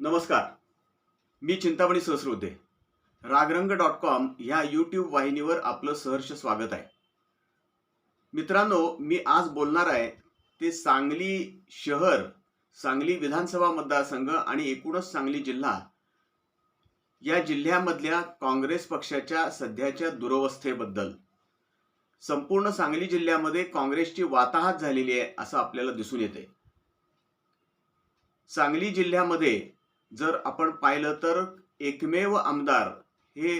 नमस्कार. मी Chintamani Sahasrode. Raagrang dot com ह्या यूट्यूब वाहिनीवर आपलं सहर्ष स्वागत आहे. मित्रांनो मी आज बोलणार आहे ते सांगली शहर सांगली विधानसभा मतदारसंघ आणि एकूणच सांगली जिल्हा या जिल्ह्यामधल्या काँग्रेस पक्षाच्या सध्याच्या दुरवस्थेबद्दल. संपूर्ण सांगली जिल्ह्यामध्ये काँग्रेसची वाताहत झालेली आहे असं आपल्याला दिसून येते. सांगली जिल्ह्यामध्ये जर आपण पाहिलं तर एकमेव आमदार हे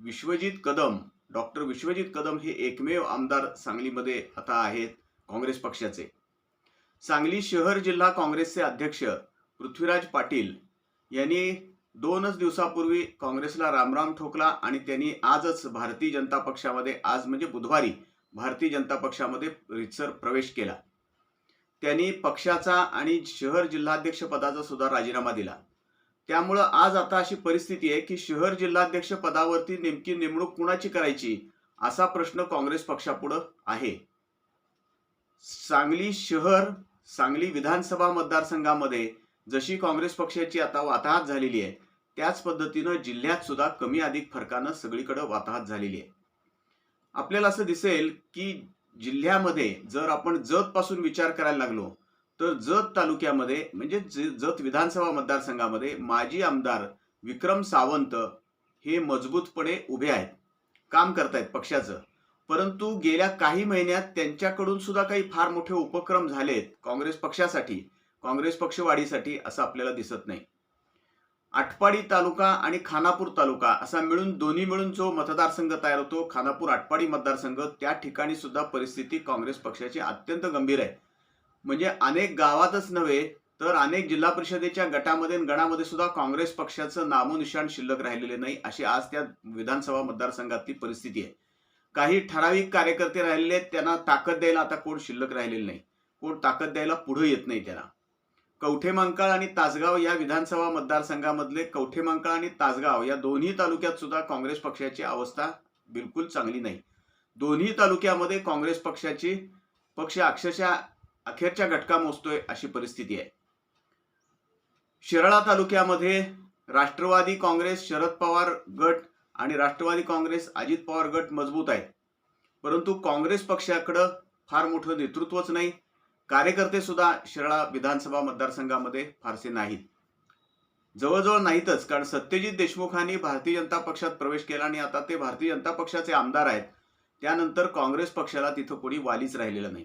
विश्वजित कदम डॉक्टर विश्वजित कदम हे एकमेव आमदार सांगलीमध्ये आता आहेत काँग्रेस पक्षाचे. सांगली शहर जिल्हा काँग्रेसचे अध्यक्ष पृथ्वीराज पाटील यांनी दोनच दिवसापूर्वी काँग्रेसला रामराम ठोकला आणि त्यांनी आजच भारतीय जनता पक्षामध्ये आज म्हणजे बुधवारी भारतीय जनता पक्षामध्ये रितसर प्रवेश केला. त्यांनी पक्षाचा आणि शहर जिल्हाध्यक्ष पदाचा सुद्धा राजीनामा दिला. त्यामुळं आज आता अशी परिस्थिती आहे की शहर जिल्हाध्यक्ष पदावरती नेमकी नेमणूक कुणाची करायची असा प्रश्न काँग्रेस पक्षापुढं आहे. सांगली शहर सांगली विधानसभा मतदारसंघामध्ये जशी काँग्रेस पक्षाची आता वाताहत झालेली आहे त्याच पद्धतीनं जिल्ह्यात सुद्धा कमी अधिक फरकानं सगळीकडे वाताहत झालेली आहे. आपल्याला असं दिसेल की जिल्ह्यामध्ये जर आपण जत पासून विचार करायला लागलो तर जत तालुक्यामध्ये म्हणजे जत विधानसभा मतदारसंघामध्ये माजी आमदार विक्रम सावंत हे मजबूतपणे उभे आहेत. काम करतायत पक्षाचं. परंतु गेल्या काही महिन्यात त्यांच्याकडून सुद्धा काही फार मोठे उपक्रम झालेत काँग्रेस पक्षासाठी काँग्रेस पक्षवाढीसाठी असं आपल्याला दिसत नाही. आटपाडी तालुका आणि खानापूर तालुका असा मिळून दोन्ही मिळून जो मतदारसंघ तयार होतो खानापूर आटपाडी मतदारसंघ त्या ठिकाणी सुद्धा परिस्थिती काँग्रेस पक्षाची अत्यंत गंभीर आहे. म्हणजे अनेक गावातच नव्हे तर अनेक जिल्हा परिषदेच्या गटामध्ये गणामध्ये सुद्धा काँग्रेस पक्षाचं नामोनिशाण शिल्लक राहिलेले नाही अशी आज त्या विधानसभा मतदारसंघातली परिस्थिती आहे. काही ठराविक कार्यकर्ते राहिलेले आहेत त्यांना ताकद द्यायला आता कोण शिल्लक राहिलेली नाही. कोण ताकद द्यायला पुढे येत नाही त्यांना कवठेमंकाळ आणि तासगाव या विधानसभा मतदारसंघामधले कवठेमंकाळ आणि तासगाव या दोन्ही तालुक्यात सुद्धा काँग्रेस पक्षाची अवस्था बिलकुल चांगली नाही. दोन्ही तालुक्यामध्ये काँग्रेस पक्षाची पक्ष अक्षरशः अखेरच्या घटका मोजतोय अशी परिस्थिती आहे. शिराळा तालुक्यामध्ये राष्ट्रवादी काँग्रेस शरद पवार गट आणि राष्ट्रवादी काँग्रेस अजित पवार गट मजबूत आहेत. परंतु काँग्रेस पक्षाकडं फार मोठं नेतृत्वच नाही. कार्यकर्ते सुद्धा शिराळा विधानसभा मतदारसंघामध्ये फारसे नाहीत. जवळजवळ नाहीतच कारण सत्यजित देशमुखांनी भारतीय जनता पक्षात प्रवेश केला आणि आता ते भारतीय जनता पक्षाचे आमदार आहेत. त्यानंतर काँग्रेस पक्षाला तिथं कोणी वालीच राहिलेलं नाही.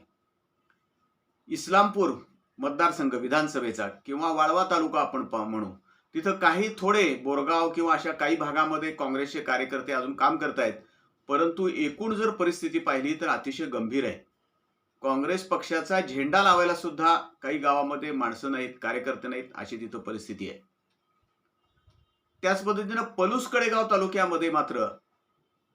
इस्लामपूर मतदारसंघ विधानसभेचा किंवा वाळवा तालुका आपण म्हणू तिथं काही थोडे बोरगाव किंवा अशा काही भागामध्ये काँग्रेसचे कार्यकर्ते अजून काम करतायत. परंतु एकूण जर परिस्थिती पाहिली तर अतिशय गंभीर आहे. काँग्रेस पक्षाचा झेंडा लावायला सुद्धा काही गावामध्ये माणसं नाहीत कार्यकर्ते नाहीत अशी तिथं परिस्थिती आहे. त्याच पद्धतीनं पलूस कडेगाव तालुक्यामध्ये मात्र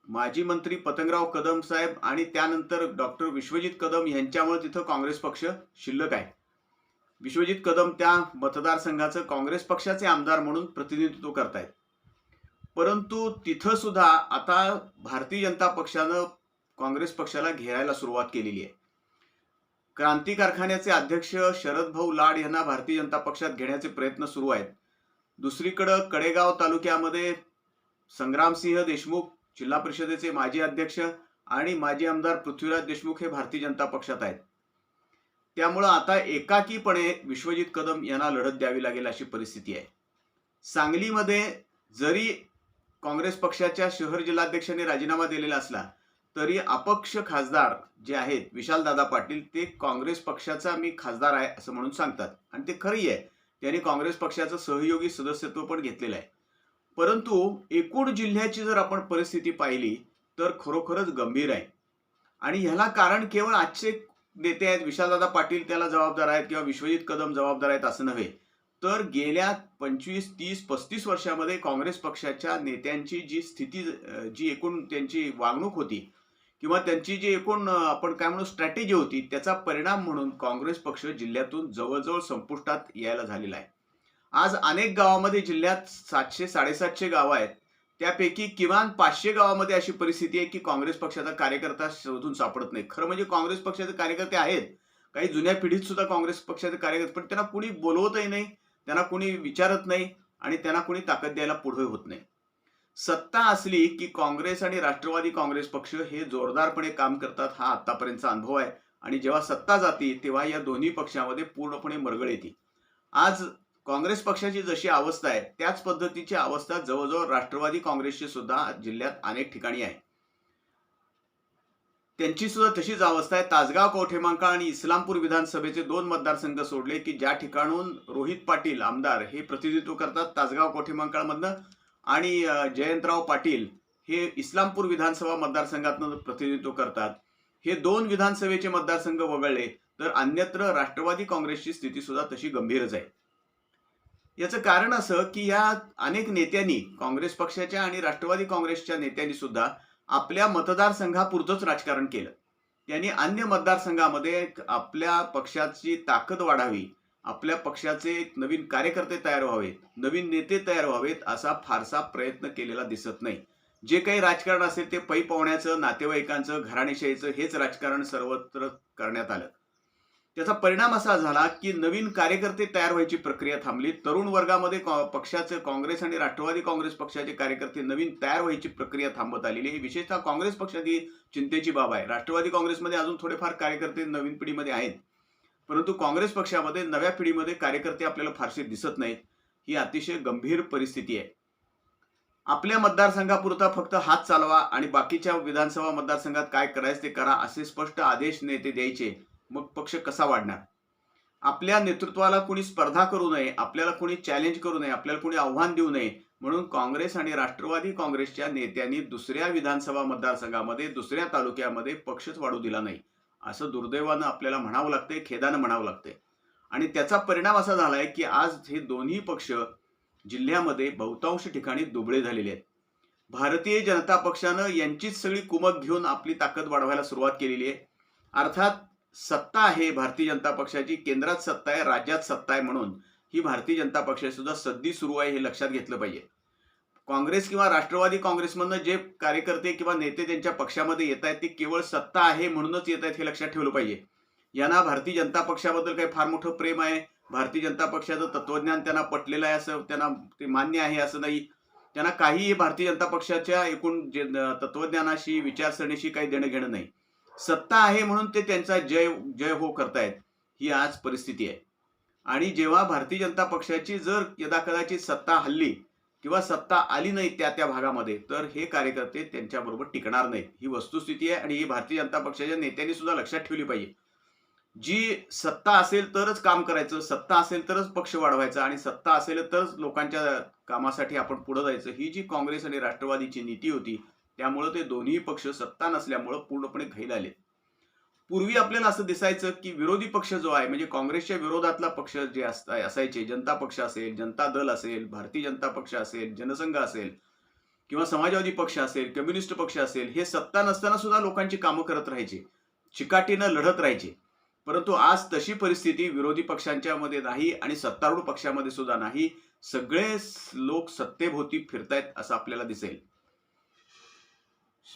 माजी मंत्री पतंगराव कदम साहेब आणि त्यानंतर डॉक्टर विश्वजित कदम यांच्यामुळे तिथं काँग्रेस पक्ष शिल्लक आहे. विश्वजित कदम त्या मतदारसंघाचं काँग्रेस पक्षाचे आमदार म्हणून प्रतिनिधित्व करतायत. परंतु तिथं सुद्धा आता भारतीय जनता पक्षानं काँग्रेस पक्षाला घेरायला सुरुवात केलेली आहे. क्रांती कारखान्याचे अध्यक्ष शरद भाऊ लाड यांना भारतीय जनता पक्षात घेण्याचे प्रयत्न सुरू आहेत. दुसरीकडं कडेगाव तालुक्यामध्ये संग्रामसिंह देशमुख जिल्हा परिषदेचे माजी अध्यक्ष आणि माजी आमदार पृथ्वीराज देशमुख हे भारतीय जनता पक्षात आहेत. त्यामुळं आता एकाकीपणे विश्वजित कदम यांना लढत द्यावी लागेल अशी परिस्थिती आहे. सांगलीमध्ये जरी काँग्रेस पक्षाच्या शहर जिल्हाध्यक्षांनी राजीनामा दिलेला असला तरी अपक्ष खासदार जे आहेत विशालदादा पाटील ते काँग्रेस पक्षाचा मी खासदार आहे असं म्हणून सांगतात. आणि ते खरंही आहे. त्यांनी काँग्रेस पक्षाचं सहयोगी सदस्यत्व पण घेतलेलं आहे. परंतु एकूण जिल्ह्याची जर आपण परिस्थिती पाहिली तर खरोखरच गंभीर आहे. आणि ह्याला कारण केवळ आजचे नेते आहेत विशालदादा पाटील त्याला जबाबदार आहेत किंवा विश्वजित कदम जबाबदार आहेत असं नव्हे. तर गेल्या पंचवीस तीस पस्तीस वर्षामध्ये काँग्रेस पक्षाच्या नेत्यांची जी स्थिती जी एकूण त्यांची वागणूक होती किंवा त्यांची जी एकूण आपण काय म्हणू स्ट्रॅटेजी होती त्याचा परिणाम म्हणून काँग्रेस पक्ष जिल्ह्यातून जवळजवळ संपुष्टात यायला झालेला आहे. आज अनेक गावामध्ये जिल्ह्यात सातशे साडेसातशे गावं आहेत. त्यापैकी किमान पाचशे गावामध्ये अशी परिस्थिती आहे की काँग्रेस पक्षाचा कार्यकर्ता शोधून सापडत नाही. खरं म्हणजे काँग्रेस पक्षाचे कार्यकर्ते आहेत. काही जुन्या पिढीत सुद्धा काँग्रेस पक्षाचे कार्यकर्ते पण त्यांना कुणी बोलवतही नाही त्यांना कुणी विचारत नाही आणि त्यांना कुणी ताकद द्यायला पुढे होत नाही. सत्ता असली की काँग्रेस आणि राष्ट्रवादी काँग्रेस पक्ष हे जोरदारपणे काम करतात हा आतापर्यंतचा अनुभव आहे. आणि जेव्हा सत्ता जाती तेव्हा या दोन्ही पक्षामध्ये पूर्णपणे मरगळ येते. आज काँग्रेस पक्षाची जशी अवस्था आहे त्याच पद्धतीची अवस्था जवळजवळ राष्ट्रवादी काँग्रेसची सुद्धा जिल्ह्यात अनेक ठिकाणी आहे. त्यांची सुद्धा तशीच अवस्था आहे. तासगाव कवठेमंकाळ आणि इस्लामपूर विधानसभेचे दोन मतदारसंघ सोडले की ज्या ठिकाणून रोहित पाटील आमदार हे प्रतिनिधित्व करतात तासगाव कवठेमांकाळमधनं आणि जयंतराव पाटील हे इस्लामपूर विधानसभा मतदारसंघातनं प्रतिनिधित्व करतात. हे दोन विधानसभेचे मतदारसंघ वगळले तर अन्यत्र राष्ट्रवादी काँग्रेसची स्थिती सुद्धा तशी गंभीरच आहे. याचं कारण असं की या अनेक नेत्यांनी काँग्रेस पक्षाच्या आणि राष्ट्रवादी काँग्रेसच्या नेत्यांनी सुद्धा आपल्या मतदारसंघापुरतंच राजकारण केलं. त्यांनी अन्य मतदारसंघामध्ये आपल्या पक्षाची ताकद वाढावी आपल्या पक्षाचे नवीन कार्यकर्ते तयार व्हावेत नवीन नेते तयार व्हावेत असा फारसा प्रयत्न केलेला दिसत नाही. जे काही राजकारण असेल ते पै पावण्याचं नातेवाईकांचं घराणेशाहीचं हेच राजकारण सर्वत्र करण्यात आलं. त्याचा परिणाम असा झाला की नवीन कार्यकर्ते तयार व्हायची प्रक्रिया थांबली. तरुण वर्गामध्ये पक्षाचे काँग्रेस आणि राष्ट्रवादी काँग्रेस पक्षाचे कार्यकर्ते नवीन तयार व्हायची प्रक्रिया थांबत आलेली ही विशेषतः काँग्रेस पक्षाची चिंतेची बाब आहे. राष्ट्रवादी काँग्रेसमध्ये अजून थोडेफार कार्यकर्ते नवीन पिढीमध्ये आहेत. परंतु काँग्रेस पक्षामध्ये नव्या पिढीमध्ये कार्यकर्ते आपल्याला फारसे दिसत नाहीत. ही अतिशय गंभीर परिस्थिती आहे. आपल्या मतदारसंघापुरता फक्त हात चालवा आणि बाकीच्या विधानसभा मतदारसंघात काय करायचं ते करा असे स्पष्ट आदेश नेते द्यायचे. मग पक्ष कसा वाढणार? आपल्या नेतृत्वाला कोणी स्पर्धा करू नये आपल्याला कोणी चॅलेंज करू नये आपल्याला कोणी आव्हान देऊ नये म्हणून काँग्रेस आणि राष्ट्रवादी काँग्रेसच्या नेत्यांनी दुसऱ्या विधानसभा मतदारसंघामध्ये दुसऱ्या तालुक्यामध्ये पक्षच वाढू दिला नाही. असं दुर्दैवानं आपल्याला म्हणावं लागतंय खेदानं म्हणावं लागतंय. आणि त्याचा परिणाम असा झालाय की आज हे दोन्ही पक्ष जिल्ह्यामध्ये बहुतांश ठिकाणी दुबळे झालेले आहेत. भारतीय जनता पक्षानं यांचीच सगळी कुमक घेऊन आपली ताकद वाढवायला सुरुवात केलेली आहे. अर्थात सत्ता आहे भारतीय जनता पक्षाची केंद्रात सत्ता आहे राज्यात सत्ता आहे म्हणून ही भारतीय जनता पक्षाची सुद्धा सद्दी सुरू आहे हे लक्षात घेतलं पाहिजे. काँग्रेस किंवा राष्ट्रवादी काँग्रेसमधनं जे कार्यकर्ते किंवा नेते त्यांच्या पक्षामध्ये येत आहेत ते केवळ सत्ता आहे म्हणूनच येत आहेत हे लक्षात ठेवलं पाहिजे. यांना भारतीय जनता पक्षाबद्दल काही फार मोठं प्रेम आहे. भारतीय जनता पक्षाचं तत्वज्ञान त्यांना पटलेलं आहे असं त्यांना ते मान्य आहे असं नाही. त्यांना काहीही भारतीय जनता पक्षाच्या एकूण जे तत्वज्ञानाशी विचारसरणीशी काही देणं घेणं नाही. सत्ता आहे म्हणून ते त्यांचा जय जय हो करतायत ही आज परिस्थिती आहे. आणि जेव्हा भारतीय जनता पक्षाची जर यदाकदाचित सत्ता हल्ली किंवा सत्ता आली नाही त्या त्या भागामध्ये तर हे कार्यकर्ते त्यांच्याबरोबर टिकणार नाहीत. ही वस्तुस्थिती आहे आणि ही भारतीय जनता पक्षाच्या नेत्यांनी सुद्धा लक्षात ठेवली पाहिजे. जी सत्ता असेल तरच काम करायचं सत्ता असेल तरच पक्ष वाढवायचा आणि सत्ता असेल तरच लोकांच्या कामासाठी आपण पुढे जायचं ही जी काँग्रेस आणि राष्ट्रवादीची नीती होती त्यामुळं ते दोन्ही पक्ष सत्ता नसल्यामुळं पूर्णपणे घैल आले पूर्वी आपल्याला असं दिसायचं की विरोधी पक्ष जो आहे म्हणजे काँग्रेसच्या विरोधातला पक्ष जे असता असायचे जनता पक्ष असेल जनता दल असेल भारतीय जनता पक्ष असेल जनसंघ असेल किंवा समाजवादी पक्ष असेल कम्युनिस्ट पक्ष असेल हे सत्ता नसताना सुद्धा लोकांची कामं करत राहायचे. चिकाटीनं लढत राहायचे. परंतु आज तशी परिस्थिती विरोधी पक्षांच्या मध्ये नाही आणि सत्तारूढ पक्षामध्ये सुद्धा नाही. सगळे लोक सत्तेभोवती फिरतायत असं आपल्याला दिसेल.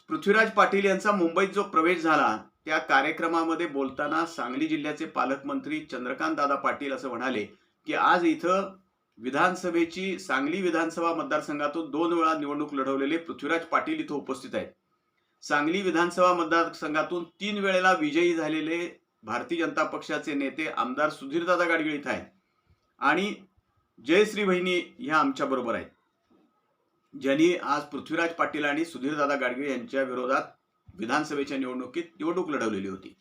पृथ्वीराज पाटील यांचा मुंबईत जो प्रवेश झाला त्या कार्यक्रमामध्ये बोलताना सांगली जिल्ह्याचे पालकमंत्री चंद्रकांत दादा पाटील असं म्हणाले की आज इथं विधानसभेची सांगली विधानसभा मतदारसंघातून दोन वेळा निवडणूक लढवलेले पृथ्वीराज पाटील इथं उपस्थित आहेत. सांगली विधानसभा मतदारसंघातून तीन वेळेला विजयी झालेले भारतीय जनता पक्षाचे नेते आमदार सुधीरदादा गाडगीळ इथं आहेत. आणि जयश्री बहिणी ह्या आमच्या बरोबर आहेत. ज्यांनी आज पृथ्वीराज पाटील आणि सुधीरदादा गाडगीळ यांच्या विरोधात विधानसभेच्या निवडणुकीत निवडणूक लढवलेली होती.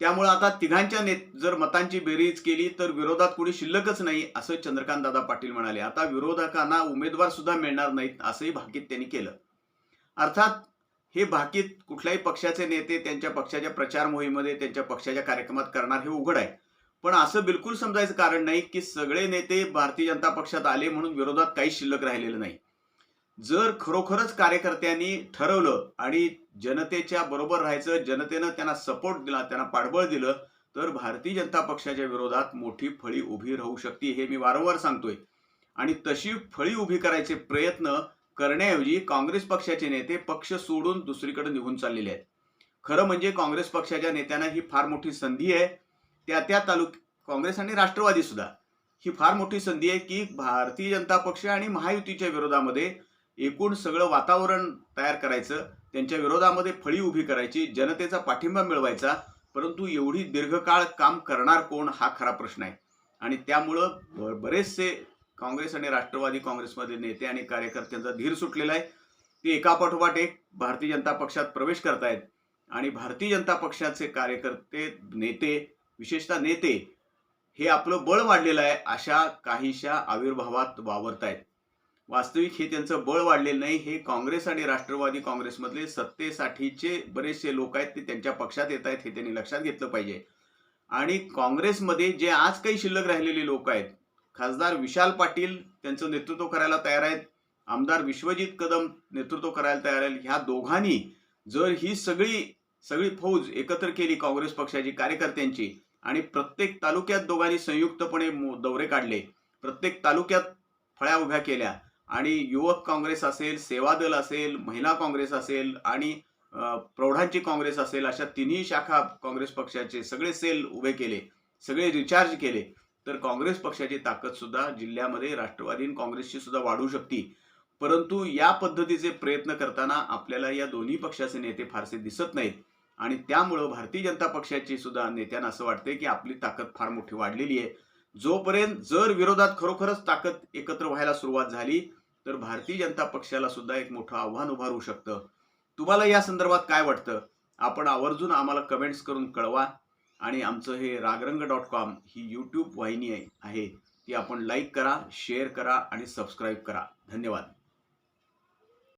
त्यामुळे आता तिघांच्या नेत जर मतांची बेरीज केली तर विरोधात कोणी शिल्लकच नाही असं चंद्रकांत दादा पाटील म्हणाले. आता विरोधकांना उमेदवार सुद्धा मिळणार नाहीत असंही भाकीत त्यांनी केलं. अर्थात हे भाकीत कुठल्याही पक्षाचे नेते त्यांच्या पक्षाच्या प्रचार मोहिमेमध्ये त्यांच्या पक्षाच्या कार्यक्रमात करणार हे उघड आहे. पण असं बिलकुल समजायचं कारण नाही की सगळे नेते भारतीय जनता पक्षात आले म्हणून विरोधात काही शिल्लक राहिलेलं नाही. जर खरोखरच कार्यकर्त्यांनी ठरवलं आणि जनतेच्या बरोबर राहायचं जनतेनं त्यांना सपोर्ट दिला त्यांना पाठबळ दिलं तर भारतीय जनता पक्षाच्या विरोधात मोठी फळी उभी राहू शकते हे मी वारंवार सांगतोय. आणि तशी फळी उभी करायचे प्रयत्न करण्याऐवजी काँग्रेस पक्षाचे नेते पक्ष सोडून दुसरीकडे निघून चाललेले आहेत. खरं म्हणजे काँग्रेस पक्षाच्या नेत्यांना ही फार मोठी संधी आहे. त्या त्या तालुक काँग्रेस आणि राष्ट्रवादी सुद्धा ही फार मोठी संधी आहे की भारतीय जनता पक्ष आणि महायुतीच्या विरोधामध्ये एकूण सगळं वातावरण तयार करायचं त्यांच्या विरोधामध्ये फळी उभी करायची जनतेचा पाठिंबा मिळवायचा परंतु एवढी दीर्घकाळ काम करणार कोण हा खरा प्रश्न आहे. आणि त्यामुळं बरेचसे काँग्रेस आणि राष्ट्रवादी काँग्रेसमध्ये नेते आणि कार्यकर्त्यांचा धीर सुटलेला आहे. ते एकापाठोपाठ एक भारतीय जनता पक्षात प्रवेश करतायत. आणि भारतीय जनता पक्षाचे कार्यकर्ते नेते विशेषतः नेते हे आपलं बळ वाढलेलं आहे अशा काहीशा आविर्भावात वावरत आहेत वास्तविक हे त्यांचं बळ वाढलेलं नाही. हे काँग्रेस आणि राष्ट्रवादी काँग्रेसमधले सत्तेसाठीचे बरेचसे लोक आहेत ते त्यांच्या पक्षात येत आहेत हे त्यांनी लक्षात घेतलं पाहिजे. आणि काँग्रेसमध्ये जे आज काही शिल्लक राहिलेले लोक आहेत खासदार विशाल पाटील त्यांचं नेतृत्व करायला तयार आहेत आमदार विश्वजित कदम नेतृत्व करायला तयार आहेत ह्या दोघांनी जर ही सगळी सगळी फौज एकत्र केली काँग्रेस पक्षाची कार्यकर्त्यांची आणि प्रत्येक तालुक्यात दोघांनी संयुक्तपणे दौरे काढले प्रत्येक तालुक्यात फळ्या उभ्या केल्या आणि युवक काँग्रेस असेल सेवा दल असेल महिला काँग्रेस असेल आणि प्रौढांची काँग्रेस असेल अशा तिन्ही शाखा काँग्रेस पक्षाचे सगळे सेल उभे केले सगळे रिचार्ज केले तर काँग्रेस पक्षाची ताकद सुद्धा जिल्ह्यामध्ये राष्ट्रवादी काँग्रेसची सुद्धा वाढू शकते. परंतु या पद्धतीचे प्रयत्न करताना आपल्याला या दोन्ही पक्षाचे नेते फारसे दिसत नाहीत. आणि त्यामुळं भारतीय जनता पक्षाची सुद्धा नेत्यांना असं वाटते की आपली ताकद फार मोठी वाढलेली आहे. जोपर्यंत जर विरोधात खरोखरच ताकद एकत्र व्हायला सुरुवात झाली तर भारतीय जनता पक्षाला सुद्धा एक मोठं आव्हान उभारू शकतं. तुम्हाला या संदर्भात काय वाटतं? आपण आवर्जून आम्हाला कमेंट्स करून कळवा. आणि आमचं हे रागरंग डॉट कॉम ही यूट्यूब वाहिनी आहे. ती आपण लाईक करा शेअर करा आणि सबस्क्राईब करा. धन्यवाद.